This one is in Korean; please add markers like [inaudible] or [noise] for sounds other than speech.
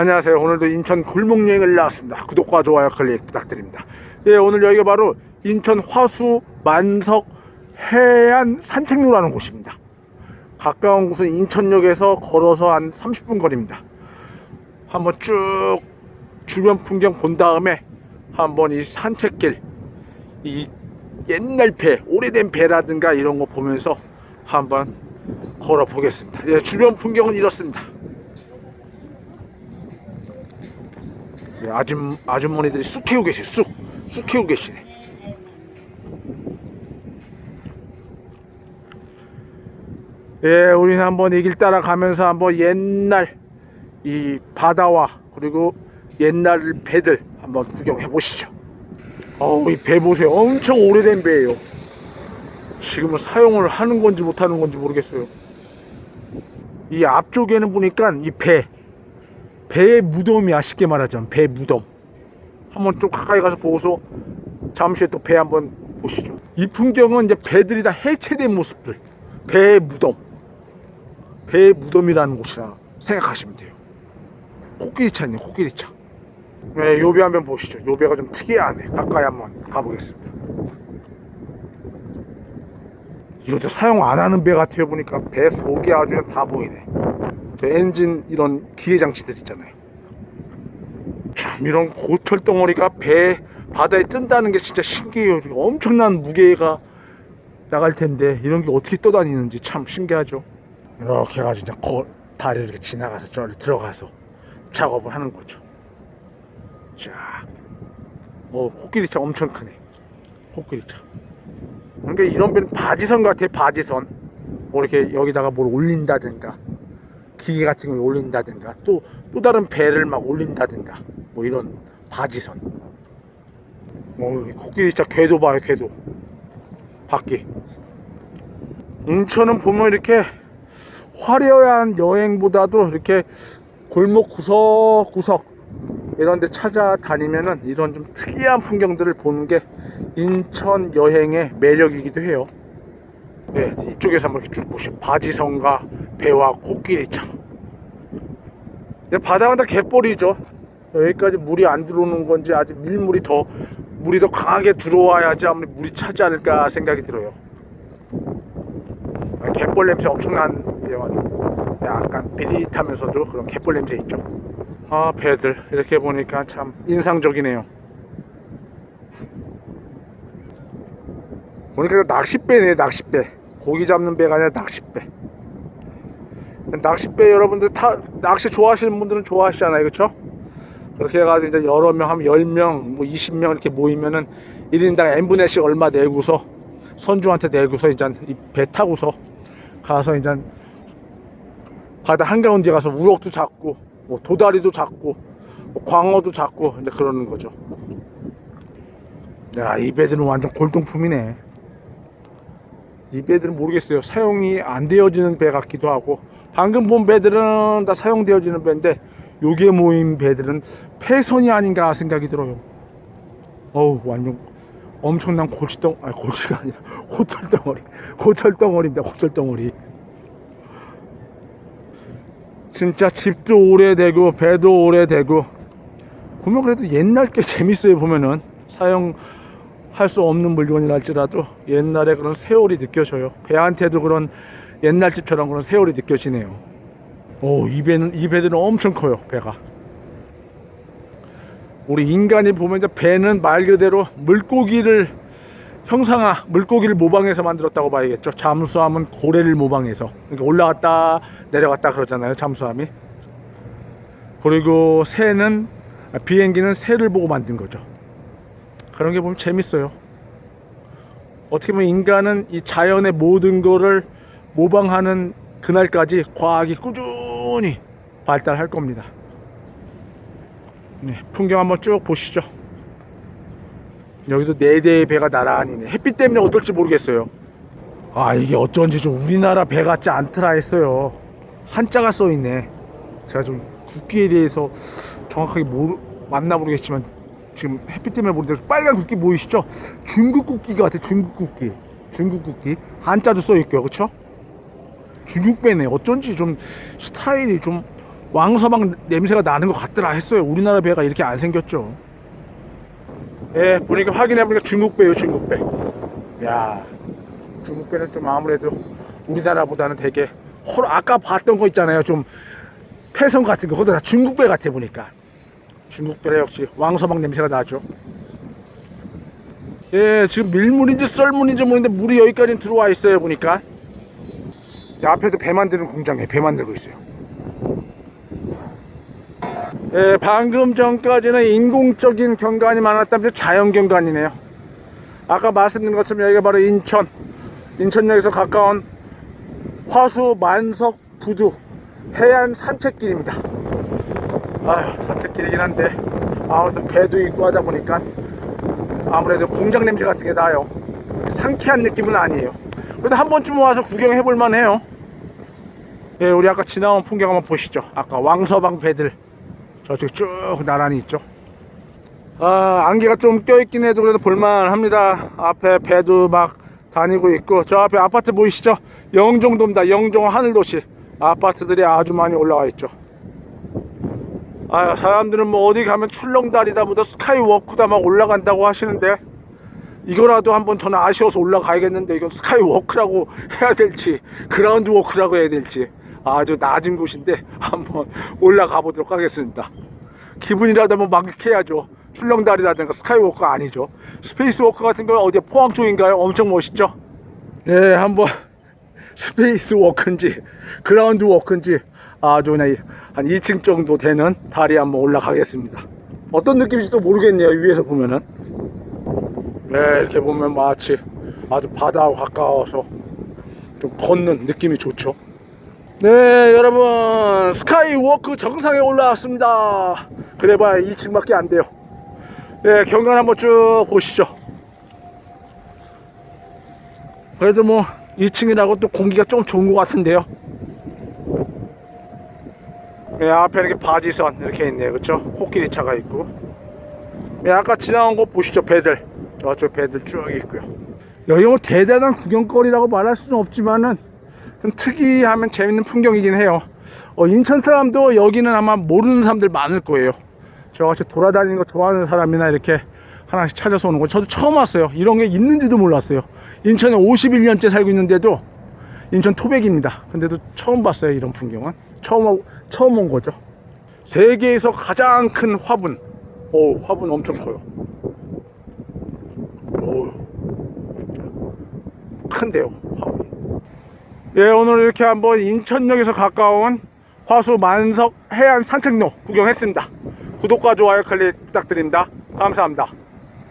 안녕하세요. 오늘도 인천 골목 여행을 나왔습니다. 구독과 좋아요 클릭 부탁드립니다. 예, 오늘 여기가 바로 인천 화수 만석 해안 산책로라는 곳입니다. 가까운 곳은 인천역에서 걸어서 한 30분 거리입니다. 한번 쭉 주변 풍경 본 다음에 한번 이 산책길, 이 옛날 배, 오래된 배라든가 이런 거 보면서 한번 걸어 보겠습니다. 예, 주변 풍경은 이렇습니다. 예, 아줌 아주머니들이 쑥 키우고 계시, 쑥, 쑥 키우고 계시네. 예, 우리는 한번 이길 따라가면서 한번 옛날 이 바다와 그리고 옛날 배들 한번 구경해 보시죠. 어우, 이 배 보세요. 엄청 오래된 배예요. 지금은 사용을 하는 건지 못 하는 건지 모르겠어요. 이 앞쪽에는 보니까 이 배, 배의 무덤이야 쉽게 말하자면 배 무덤. 한번 좀 가까이 가서 보고서 잠시 후에 또 배 한번 보시죠. 이 풍경은 이제 배들이 다 해체된 모습들, 배의 무덤, 배의 무덤이라는 곳이라 생각하시면 돼요. 코끼리 차네요, 코끼리 차. 네, 요배 한번 보시죠. 요배가 좀 특이하네. 가까이 한번 가보겠습니다. 이것도 사용 안 하는 배 같아요. 보니까 배 속이 아주 다 보이네. 저 엔진 이런 기계 장치들 있잖아요. 참 이런 고철 덩어리가 배 바다에 뜬다는 게 진짜 신기해요. 엄청난 무게가 나갈 텐데 이런 게 어떻게 떠다니는지 참 신기하죠. 이렇게 해가지고 이제 거, 다리를 이렇게 지나가서 저를 들어가서 작업을 하는 거죠. 자, 어 코끼리 차 엄청 크네. 코끼리 차. 그러니까 이런 배는 바지선 같아 바지선. 뭐 이렇게 여기다가 뭘 올린다든가 기계 같은 걸 올린다든가 또 또 다른 배를 막 올린다든가 뭐 이런 바지선. 뭐 여기 코끼리차 궤도 봐요 궤도. 바퀴. 인천은 보면 이렇게 화려한 여행보다도 이렇게 골목 구석구석 이런 데 찾아다니면은 이런 좀 특이한 풍경들을 보는 게 인천 여행의 매력이기도 해요. 네, 이쪽에서 한번 쭉 보시죠. 바지성과 배와 코끼리차. 이제 바다가 다 갯벌이죠. 여기까지 물이 안 들어오는 건지 아직 밀물이 더 물이 더 강하게 들어와야지 아무리 물이 차지 않을까 생각이 들어요. 갯벌 냄새 엄청난 데가지고 약간 비릿하면서도 그런 갯벌 냄새 있죠. 아 배들 이렇게 보니까 참 인상적이네요. 보니까 낚싯배네 낚싯배. 고기 잡는 배가 아니라 낚싯배. 낚싯배 여러분들 타 낚시 좋아하시는 분들은 좋아하시잖아요, 그렇죠? 그렇게 해가지고 이제 여러 명, 한 10명, 뭐 20명 이렇게 모이면은 1인당 n분의씩 얼마 내고서 선주한테 내고서 이제 이배 타고서 가서 이제 바다 한가운데 가서 우럭도 잡고 뭐 도다리도 잡고 뭐 광어도 잡고 이제 그러는 거죠. 야, 이 배들은 완전 골동품이네. 이 배들은 모르겠어요. 사용이 안 되어지는 배 같기도 하고 방금 본 배들은 다 사용되어지는 배인데 요게 모인 배들은 폐선이 아닌가 생각이 들어요. 어우 완전 엄청난 골치덩 아니 골치가 아니라 [laughs] 호철덩어리 호철덩어리입니다. 호철덩어리. 진짜 집도 오래되고 배도 오래되고 보면 그래도 옛날 게 재밌어요 보면은 사용할 수 없는 물건이랄지라도 옛날에 그런 세월이 느껴져요 배한테도 그런 옛날 집처럼 그런 세월이 느껴지네요 오 이 배는 이 배들은 엄청 커요 배가 우리 인간이 보면 배는 말 그대로 물고기를 형상화 물고기를 모방해서 만들었다고 봐야겠죠. 잠수함은 고래를 모방해서 그러니까 올라갔다 내려갔다 그러잖아요. 잠수함이. 그리고 새는 아, 비행기는 새를 보고 만든 거죠. 그런 게 보면 재밌어요. 어떻게 보면 인간은 이 자연의 모든 거를 모방하는 그날까지 과학이 꾸준히 발달할 겁니다. 네, 풍경 한번 쭉 보시죠. 여기도 네 대의 배가 나란히 네 햇빛 때문에 어떨지 모르겠어요. 아 이게 어쩐지 좀 우리나라 배 같지 않더라 했어요. 한자가 써 있네. 제가 좀 국기에 대해서 정확하게 모르 맞나 모르겠지만 지금 햇빛 때문에 모르겠는데 빨간 국기 보이시죠? 중국 국기가 같아 중국 국기. 중국 국기 한자도 써 있고요, 그렇죠? 중국 배네. 어쩐지 좀 스타일이 좀 왕서방 냄새가 나는 것 같더라 했어요. 우리나라 배가 이렇게 안 생겼죠. 예, 보니까 확인해 보니까 중국 배요, 중국 배. 야, 중국 배는 좀 아무래도 우리나라보다는 되게 헐 아까 봤던 거 있잖아요. 좀 폐성 같은 거 그것도 다 중국 배 같아 보니까. 중국 배라 역시 왕서방 냄새가 나죠. 예, 지금 밀물인지 썰물인지 모르는데 물이 여기까지 들어와 있어요 보니까. 이 앞에도 배 만드는 공장에 배 만들고 있어요. 예, 방금 전까지는 인공적인 경관이 많았다면 자연 경관이네요. 아까 말씀드린 것처럼 여기가 바로 인천, 인천역에서 가까운 화수 만석 부두 해안 산책길입니다. 아휴, 산책길이긴 한데 아무튼 배도 있고 하다 보니까 아무래도 공장 냄새 같은 게 나요. 상쾌한 느낌은 아니에요. 그래도 한 번쯤 와서 구경해 볼 만해요. 예, 우리 아까 지나온 풍경 한번 보시죠. 아까 왕서방 배들 저쪽 쭉 나란히 있죠. 아, 안개가 좀 껴있긴 해도 그래도 볼만합니다. 앞에 배도 막 다니고 있고 저 앞에 아파트 보이시죠? 영종도입니다. 영종 하늘도시 아파트들이 아주 많이 올라와 있죠. 아, 사람들은 뭐 어디 가면 출렁다리다 뭐다 스카이워크다 막 올라간다고 하시는데 이거라도 한번 저는 아쉬워서 올라가야겠는데 이건 스카이워크라고 해야 될지 그라운드 워크라고 해야 될지 아주 낮은 곳인데 한번 올라가 보도록 하겠습니다. 기분이라도 한번 만끽해야죠. 출렁다리라든가 스카이워크 아니죠. 스페이스워크 같은 건 어디 포항 쪽인가요? 엄청 멋있죠? 네, 한번 [laughs] 스페이스워크인지 그라운드 워크인지 아주 그냥 한 2층 정도 되는 다리 한번 올라가겠습니다. 어떤 느낌인지 또 모르겠네요. 위에서 보면은. 네, 이렇게 보면 마치 아주 바다하고 가까워서 좀 걷는 느낌이 좋죠. 네, 여러분 스카이워크 정상에 올라왔습니다. 그래봐야 2층밖에 안 돼요. 네, 경관 한번 쭉 보시죠. 그래도 뭐 2층이라고 또 공기가 좀 좋은 것 같은데요. 네, 앞에 이렇게 바지선 이렇게 있네요, 그렇죠? 코끼리 차가 있고. 네, 아까 지나온 거 보시죠, 배들. 저쪽 배들 쭉 있고요. 여기 뭐 대단한 구경거리라고 말할 수는 없지만은 좀 특이하면 재밌는 풍경이긴 해요. 어, 인천 사람도 여기는 아마 모르는 사람들 많을 거예요. 저같이 돌아다니는 거 좋아하는 사람이나 이렇게 하나씩 찾아서 오는 거 저도 처음 왔어요. 이런 게 있는지도 몰랐어요. 인천에 51년째 살고 있는데도 인천 토백입니다. 근데도 처음 봤어요. 이런 풍경은 처음 와- 처음 온 거죠. 세계에서 가장 큰 화분. 오 화분 엄청 커요. 오 큰데요. 예, 오늘 이렇게 한번 인천역에서 가까운 화수 만석 해안 산책로 구경했습니다. 구독과 좋아요 클릭 부탁드립니다. 감사합니다.